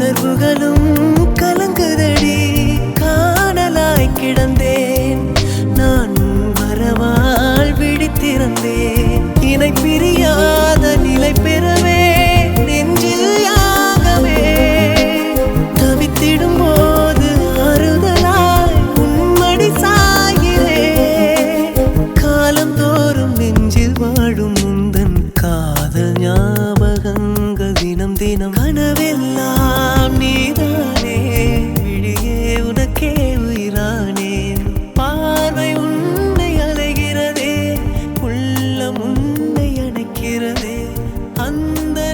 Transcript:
உணர்வுகளும் கலங்குதடி. காணலாய் கிடந்தேன். நான் வரவால் விழித்திருந்தேன். இணை பிரியா தினம் கனவெல்லாம் நீதானே. விழியே உனக்கே உயிரானே. பார்வை உன்னை அலைகிறதே. உள்ளம் உன்னை அணைக்கிறதே. அந்த